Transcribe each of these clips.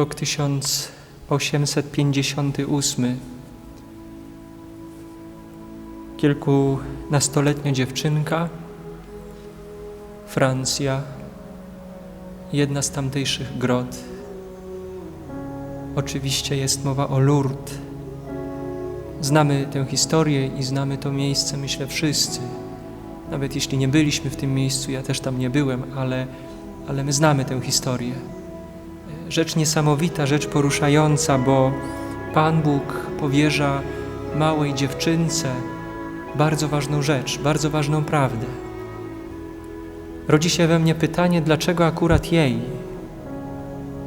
rok 1858. Kilkunastoletnia dziewczynka, Francja, jedna z tamtejszych grot. Oczywiście jest mowa o Lourdes. Znamy tę historię i znamy to miejsce, myślę, wszyscy. Nawet jeśli nie byliśmy w tym miejscu, ja też tam nie byłem, ale, ale my znamy tę historię rzecz niesamowita, rzecz poruszająca, bo Pan Bóg powierza małej dziewczynce bardzo ważną rzecz, bardzo ważną prawdę. Rodzi się we mnie pytanie, dlaczego akurat jej?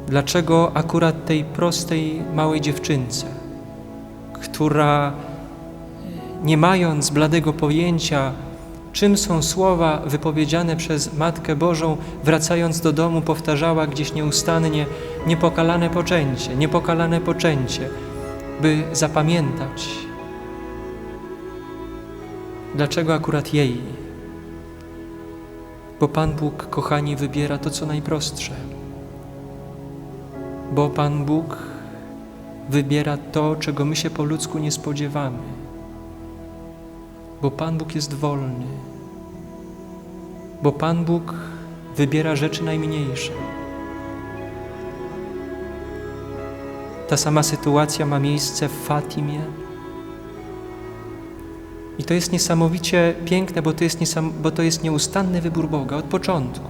Dlaczego akurat tej prostej małej dziewczynce, która nie mając bladego pojęcia, czym są słowa wypowiedziane przez Matkę Bożą, wracając do domu, powtarzała gdzieś nieustannie niepokalane poczęcie, niepokalane poczęcie, by zapamiętać. Dlaczego akurat jej? Bo Pan Bóg, kochani, wybiera to, co najprostsze. Bo Pan Bóg wybiera to, czego my się po ludzku nie spodziewamy bo Pan Bóg jest wolny, bo Pan Bóg wybiera rzeczy najmniejsze. Ta sama sytuacja ma miejsce w Fatimie. I to jest niesamowicie piękne, bo to jest, niesam, bo to jest nieustanny wybór Boga od początku.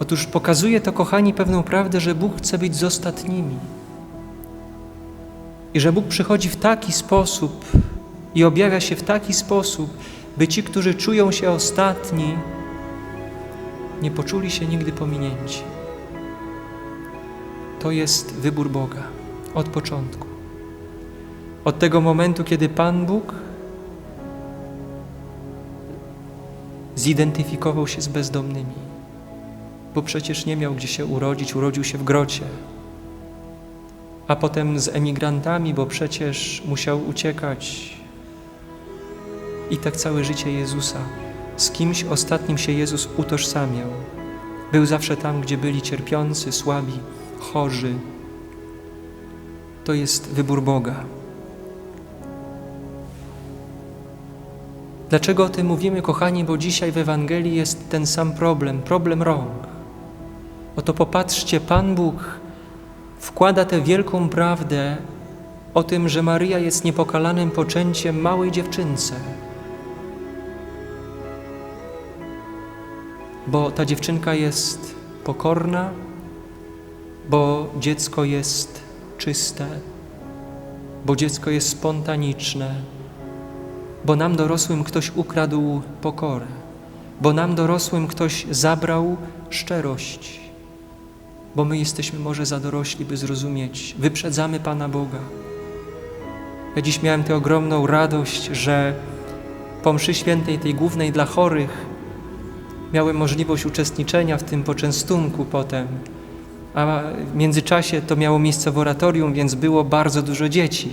Otóż pokazuje to, kochani, pewną prawdę, że Bóg chce być z ostatnimi. I że Bóg przychodzi w taki sposób, i objawia się w taki sposób, by ci, którzy czują się ostatni, nie poczuli się nigdy pominięci. To jest wybór Boga od początku. Od tego momentu, kiedy Pan Bóg zidentyfikował się z bezdomnymi, bo przecież nie miał gdzie się urodzić, urodził się w grocie, a potem z emigrantami, bo przecież musiał uciekać i tak całe życie Jezusa. Z kimś ostatnim się Jezus utożsamiał. Był zawsze tam, gdzie byli cierpiący, słabi, chorzy. To jest wybór Boga. Dlaczego o tym mówimy, kochani? Bo dzisiaj w Ewangelii jest ten sam problem, problem rąk. Oto popatrzcie, Pan Bóg wkłada tę wielką prawdę o tym, że Maryja jest niepokalanym poczęciem małej dziewczynce. Bo ta dziewczynka jest pokorna, bo dziecko jest czyste, bo dziecko jest spontaniczne, bo nam dorosłym ktoś ukradł pokorę, bo nam dorosłym ktoś zabrał szczerość, bo my jesteśmy może za dorośli, by zrozumieć, wyprzedzamy Pana Boga. Ja dziś miałem tę ogromną radość, że po mszy świętej, tej głównej dla chorych, miałem możliwość uczestniczenia w tym poczęstunku potem. A w międzyczasie to miało miejsce w oratorium, więc było bardzo dużo dzieci.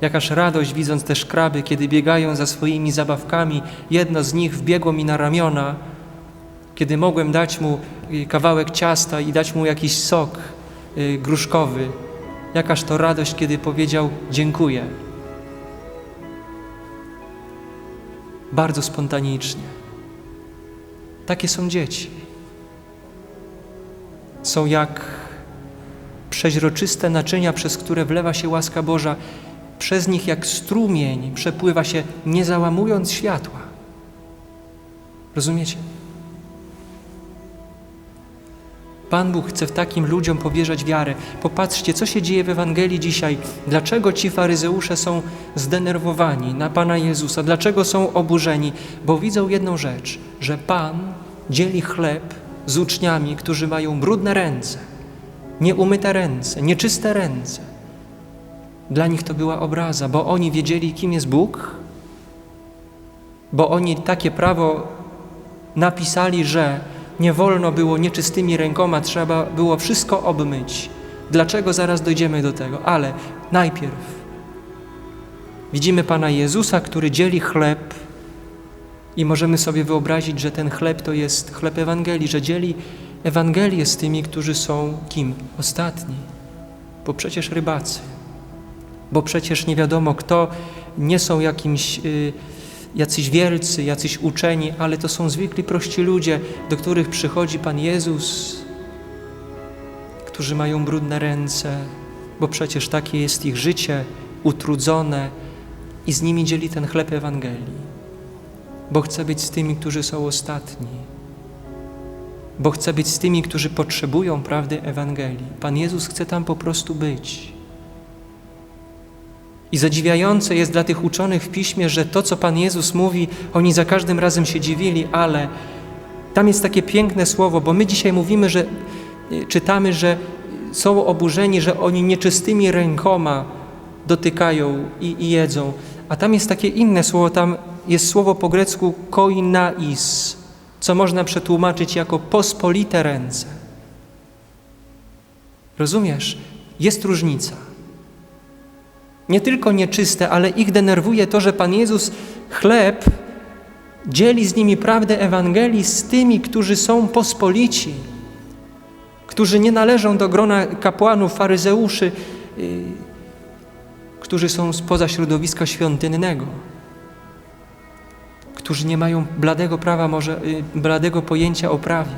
Jakaż radość widząc te szkraby, kiedy biegają za swoimi zabawkami. Jedno z nich wbiegło mi na ramiona, kiedy mogłem dać mu y, kawałek ciasta i dać mu jakiś sok y, gruszkowy. Jakaż to radość, kiedy powiedział dziękuję. Bardzo spontanicznie. Takie są dzieci. Są jak przeźroczyste naczynia, przez które wlewa się łaska Boża. Przez nich jak strumień przepływa się, nie załamując światła. Rozumiecie? Pan Bóg chce w takim ludziom powierzać wiarę. Popatrzcie, co się dzieje w Ewangelii dzisiaj. Dlaczego ci faryzeusze są zdenerwowani na Pana Jezusa? Dlaczego są oburzeni? Bo widzą jedną rzecz, że Pan dzieli chleb z uczniami, którzy mają brudne ręce, nieumyte ręce, nieczyste ręce. Dla nich to była obraza, bo oni wiedzieli, kim jest Bóg, bo oni takie prawo napisali, że nie wolno było nieczystymi rękoma, trzeba było wszystko obmyć. Dlaczego zaraz dojdziemy do tego? Ale najpierw widzimy Pana Jezusa, który dzieli chleb i możemy sobie wyobrazić, że ten chleb to jest chleb Ewangelii, że dzieli Ewangelię z tymi, którzy są kim? Ostatni. Bo przecież rybacy. Bo przecież nie wiadomo kto, nie są jakimś y, jacyś wielcy, jacyś uczeni, ale to są zwykli prości ludzie, do których przychodzi Pan Jezus, którzy mają brudne ręce, bo przecież takie jest ich życie, utrudzone i z nimi dzieli ten chleb Ewangelii. Bo chce być z tymi, którzy są ostatni. Bo chce być z tymi, którzy potrzebują prawdy Ewangelii. Pan Jezus chce tam po prostu być. I zadziwiające jest dla tych uczonych w piśmie, że to, co Pan Jezus mówi, oni za każdym razem się dziwili, ale tam jest takie piękne słowo, bo my dzisiaj mówimy, że czytamy, że są oburzeni, że oni nieczystymi rękoma dotykają i, i jedzą. A tam jest takie inne słowo, tam jest słowo po grecku koinais, co można przetłumaczyć jako pospolite ręce. Rozumiesz? Jest różnica. Nie tylko nieczyste, ale ich denerwuje to, że Pan Jezus chleb dzieli z nimi prawdę Ewangelii z tymi, którzy są pospolici, którzy nie należą do grona kapłanów, faryzeuszy, yy, którzy są spoza środowiska świątynnego, którzy nie mają bladego prawa, może yy, bladego pojęcia o prawie,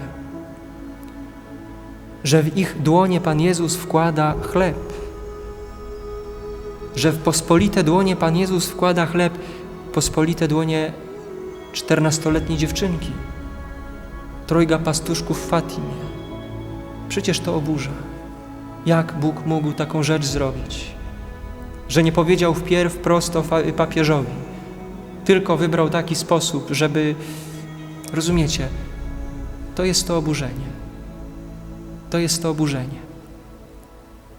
że w ich dłonie Pan Jezus wkłada chleb, że w pospolite dłonie Pan Jezus wkłada chleb, pospolite dłonie czternastoletniej dziewczynki, trojga pastuszków w Fatimie. Przecież to oburza. Jak Bóg mógł taką rzecz zrobić? Że nie powiedział wpierw prosto papieżowi, tylko wybrał taki sposób, żeby, rozumiecie, to jest to oburzenie. To jest to oburzenie.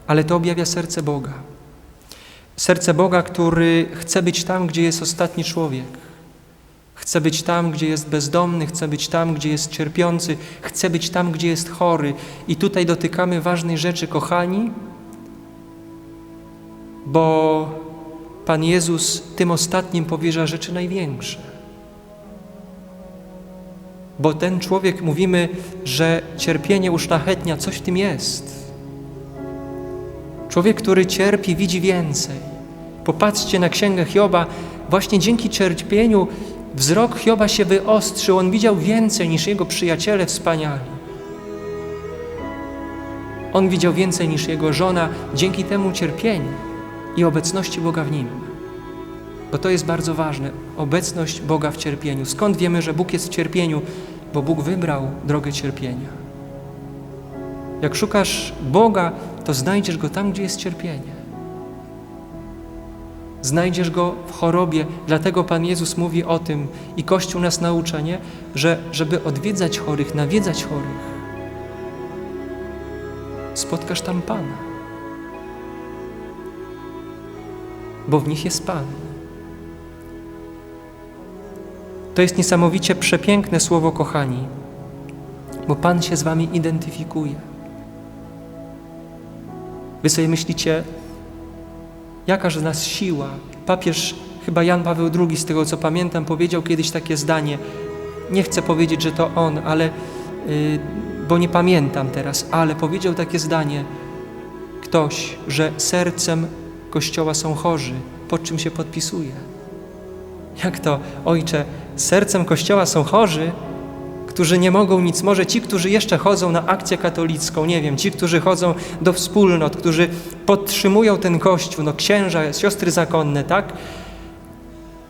Ale to objawia serce Boga. Serce Boga, który chce być tam, gdzie jest ostatni człowiek. Chce być tam, gdzie jest bezdomny, chce być tam, gdzie jest cierpiący, chce być tam, gdzie jest chory. I tutaj dotykamy ważnej rzeczy, kochani, bo Pan Jezus tym ostatnim powierza rzeczy największe. Bo ten człowiek, mówimy, że cierpienie uszlachetnia, coś w tym jest. Człowiek, który cierpi, widzi więcej. Popatrzcie na księgę Hioba, właśnie dzięki cierpieniu wzrok Hioba się wyostrzył, on widział więcej niż jego przyjaciele wspaniali. On widział więcej niż jego żona dzięki temu cierpieniu i obecności Boga w nim. Bo to jest bardzo ważne, obecność Boga w cierpieniu. Skąd wiemy, że Bóg jest w cierpieniu? Bo Bóg wybrał drogę cierpienia. Jak szukasz Boga, to znajdziesz Go tam, gdzie jest cierpienie. Znajdziesz Go w chorobie, dlatego Pan Jezus mówi o tym i Kościół nas naucza, nie? że żeby odwiedzać chorych, nawiedzać chorych, spotkasz tam Pana, bo w nich jest Pan. To jest niesamowicie przepiękne słowo, kochani, bo Pan się z Wami identyfikuje. Wy sobie myślicie, jakaż z nas siła. Papież, chyba Jan Paweł II, z tego co pamiętam, powiedział kiedyś takie zdanie. Nie chcę powiedzieć, że to on, ale, yy, bo nie pamiętam teraz, ale powiedział takie zdanie ktoś, że sercem Kościoła są chorzy, pod czym się podpisuje. Jak to, ojcze, sercem Kościoła są chorzy, którzy nie mogą nic, może ci, którzy jeszcze chodzą na akcję katolicką, nie wiem, ci, którzy chodzą do wspólnot, którzy podtrzymują ten Kościół, no księża, siostry zakonne, tak?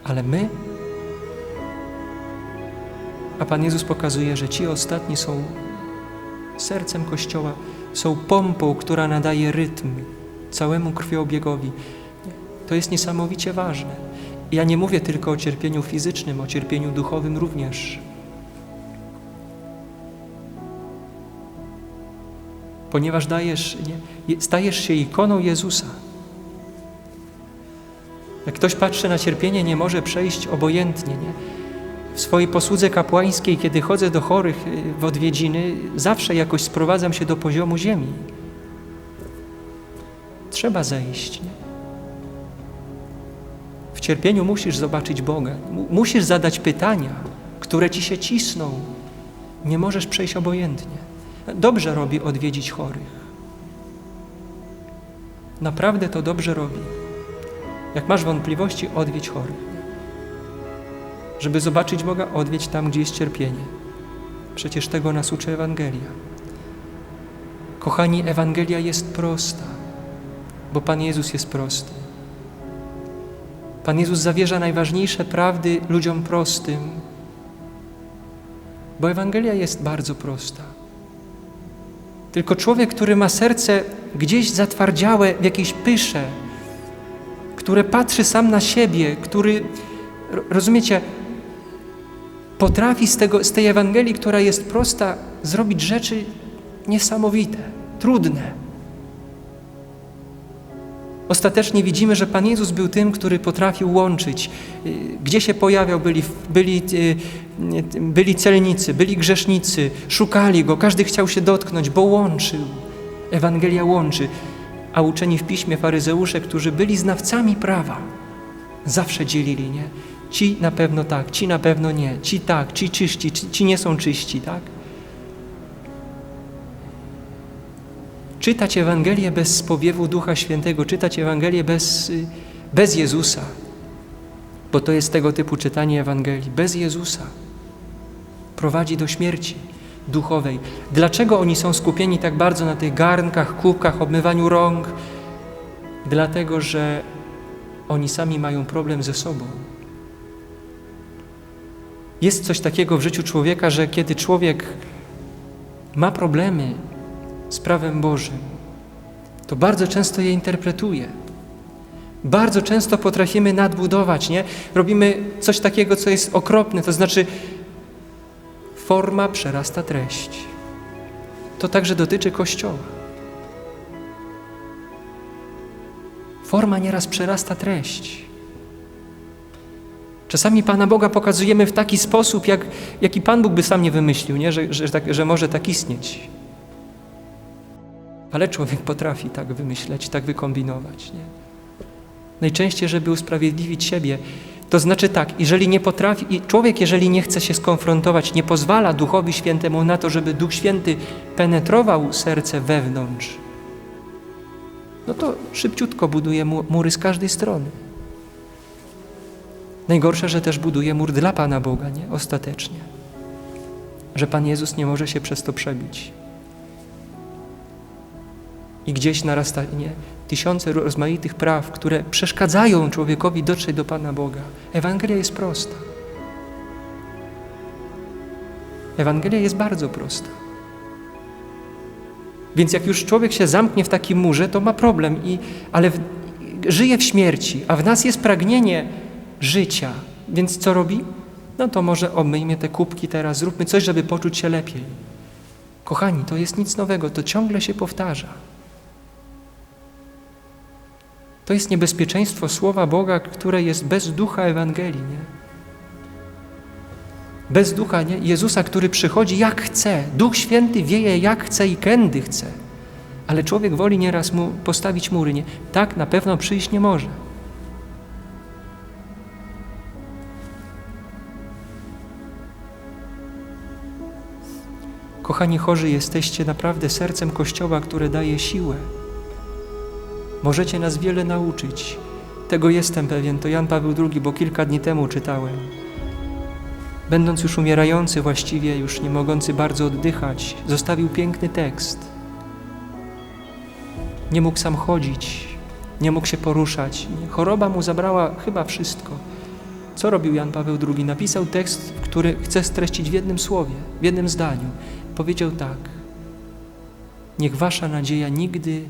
Ale my? A Pan Jezus pokazuje, że ci ostatni są sercem Kościoła, są pompą, która nadaje rytm całemu krwiobiegowi. To jest niesamowicie ważne. Ja nie mówię tylko o cierpieniu fizycznym, o cierpieniu duchowym również. ponieważ dajesz, nie, stajesz się ikoną Jezusa. Jak ktoś patrzy na cierpienie, nie może przejść obojętnie. Nie? W swojej posłudze kapłańskiej, kiedy chodzę do chorych y, w odwiedziny, zawsze jakoś sprowadzam się do poziomu ziemi. Trzeba zejść. Nie? W cierpieniu musisz zobaczyć Boga, musisz zadać pytania, które ci się cisną. Nie możesz przejść obojętnie. Dobrze robi odwiedzić chorych. Naprawdę to dobrze robi. Jak masz wątpliwości, odwiedź chorych. Żeby zobaczyć Boga, odwiedź tam, gdzie jest cierpienie. Przecież tego nas uczy Ewangelia. Kochani, Ewangelia jest prosta, bo Pan Jezus jest prosty. Pan Jezus zawierza najważniejsze prawdy ludziom prostym, bo Ewangelia jest bardzo prosta. Tylko człowiek, który ma serce gdzieś zatwardziałe w jakiejś pysze, które patrzy sam na siebie, który, rozumiecie, potrafi z, tego, z tej Ewangelii, która jest prosta, zrobić rzeczy niesamowite, trudne. Ostatecznie widzimy, że Pan Jezus był tym, który potrafił łączyć. Gdzie się pojawiał, byli, byli, byli celnicy, byli grzesznicy, szukali Go, każdy chciał się dotknąć, bo łączył. Ewangelia łączy. A uczeni w piśmie faryzeusze, którzy byli znawcami prawa, zawsze dzielili, nie? Ci na pewno tak, ci na pewno nie, ci tak, ci czyści, ci, ci nie są czyści, tak? Czytać Ewangelię bez spowiewu Ducha Świętego, czytać Ewangelię bez, y, bez Jezusa, bo to jest tego typu czytanie Ewangelii, bez Jezusa prowadzi do śmierci duchowej. Dlaczego oni są skupieni tak bardzo na tych garnkach, kubkach, obmywaniu rąk? Dlatego, że oni sami mają problem ze sobą. Jest coś takiego w życiu człowieka, że kiedy człowiek ma problemy z prawem Bożym, to bardzo często je interpretuje. Bardzo często potrafimy nadbudować, nie? Robimy coś takiego, co jest okropne, to znaczy forma przerasta treść. To także dotyczy Kościoła. Forma nieraz przerasta treść. Czasami Pana Boga pokazujemy w taki sposób, jak, jaki Pan Bóg by sam nie wymyślił, nie? Że, że, tak, że może tak istnieć. Ale człowiek potrafi tak wymyśleć, tak wykombinować. Nie? Najczęściej, żeby usprawiedliwić siebie. To znaczy tak, jeżeli nie potrafi, człowiek, jeżeli nie chce się skonfrontować, nie pozwala Duchowi Świętemu na to, żeby Duch Święty penetrował serce wewnątrz, no to szybciutko buduje mury z każdej strony. Najgorsze, że też buduje mur dla Pana Boga, nie? Ostatecznie. Że Pan Jezus nie może się przez to przebić. I gdzieś narasta nie, tysiące rozmaitych praw, które przeszkadzają człowiekowi dotrzeć do Pana Boga. Ewangelia jest prosta. Ewangelia jest bardzo prosta. Więc jak już człowiek się zamknie w takim murze, to ma problem, i, ale w, żyje w śmierci, a w nas jest pragnienie życia. Więc co robi? No to może obmyjmy te kubki teraz, zróbmy coś, żeby poczuć się lepiej. Kochani, to jest nic nowego, to ciągle się powtarza. To jest niebezpieczeństwo Słowa Boga, które jest bez ducha Ewangelii. Nie? Bez ducha nie? Jezusa, który przychodzi jak chce. Duch Święty wieje jak chce i kędy chce. Ale człowiek woli nieraz mu postawić mury. Nie? Tak na pewno przyjść nie może. Kochani chorzy, jesteście naprawdę sercem Kościoła, które daje siłę. Możecie nas wiele nauczyć. Tego jestem pewien, to Jan Paweł II, bo kilka dni temu czytałem. Będąc już umierający właściwie, już nie mogący bardzo oddychać, zostawił piękny tekst. Nie mógł sam chodzić, nie mógł się poruszać. Choroba mu zabrała chyba wszystko. Co robił Jan Paweł II? Napisał tekst, który chce streścić w jednym słowie, w jednym zdaniu. Powiedział tak: Niech wasza nadzieja nigdy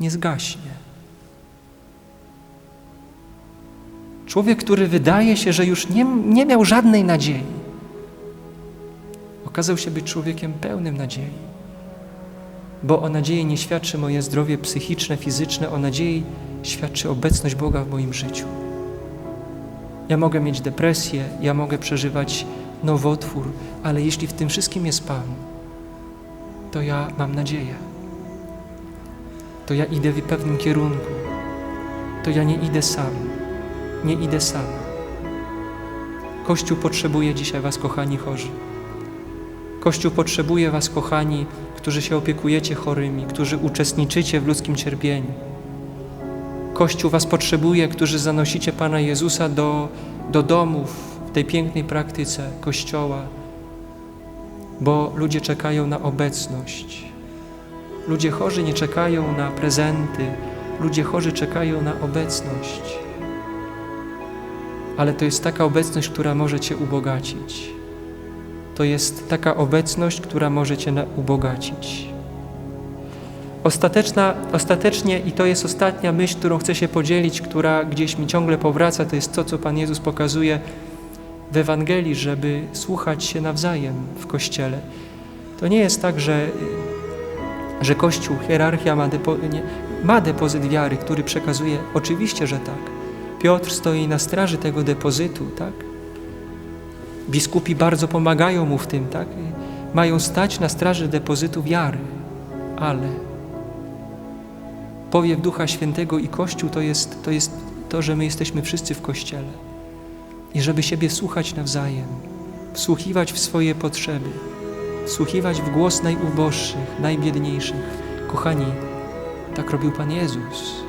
nie zgaśnie. Człowiek, który wydaje się, że już nie, nie miał żadnej nadziei, okazał się być człowiekiem pełnym nadziei. Bo o nadziei nie świadczy moje zdrowie psychiczne, fizyczne, o nadziei świadczy obecność Boga w moim życiu. Ja mogę mieć depresję, ja mogę przeżywać nowotwór, ale jeśli w tym wszystkim jest Pan, to ja mam nadzieję. To ja idę w pewnym kierunku. To ja nie idę sam nie idę sama. Kościół potrzebuje dzisiaj Was, kochani chorzy. Kościół potrzebuje Was, kochani, którzy się opiekujecie chorymi, którzy uczestniczycie w ludzkim cierpieniu. Kościół Was potrzebuje, którzy zanosicie Pana Jezusa do, do domów w tej pięknej praktyce Kościoła, bo ludzie czekają na obecność. Ludzie chorzy nie czekają na prezenty, ludzie chorzy czekają na obecność. Ale to jest taka obecność, która może Cię ubogacić. To jest taka obecność, która może Cię ubogacić. Ostateczna, ostatecznie, i to jest ostatnia myśl, którą chcę się podzielić, która gdzieś mi ciągle powraca, to jest to, co Pan Jezus pokazuje w Ewangelii, żeby słuchać się nawzajem w Kościele. To nie jest tak, że, że Kościół, hierarchia ma, depo, nie, ma depozyt wiary, który przekazuje. Oczywiście, że tak. Piotr stoi na straży tego depozytu, tak? Biskupi bardzo pomagają mu w tym, tak? Mają stać na straży depozytu wiary, ale powiew Ducha Świętego i Kościół to jest, to jest to, że my jesteśmy wszyscy w Kościele i żeby siebie słuchać nawzajem, wsłuchiwać w swoje potrzeby, wsłuchiwać w głos najuboższych, najbiedniejszych. Kochani, tak robił Pan Jezus.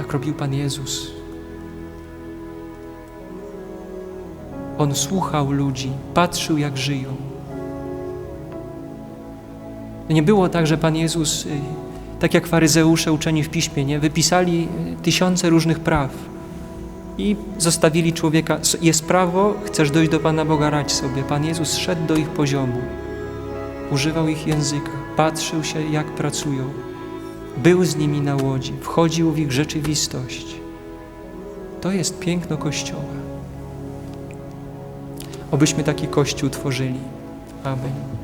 Tak robił Pan Jezus. On słuchał ludzi, patrzył jak żyją. Nie było tak, że Pan Jezus, y, tak jak faryzeusze uczeni w piśmie, nie, wypisali y, tysiące różnych praw i zostawili człowieka. Jest prawo, chcesz dojść do Pana Boga, radź sobie. Pan Jezus szedł do ich poziomu, używał ich języka, patrzył się, jak pracują, był z nimi na łodzi, wchodził w ich rzeczywistość. To jest piękno Kościoła. Obyśmy taki Kościół tworzyli. Amen.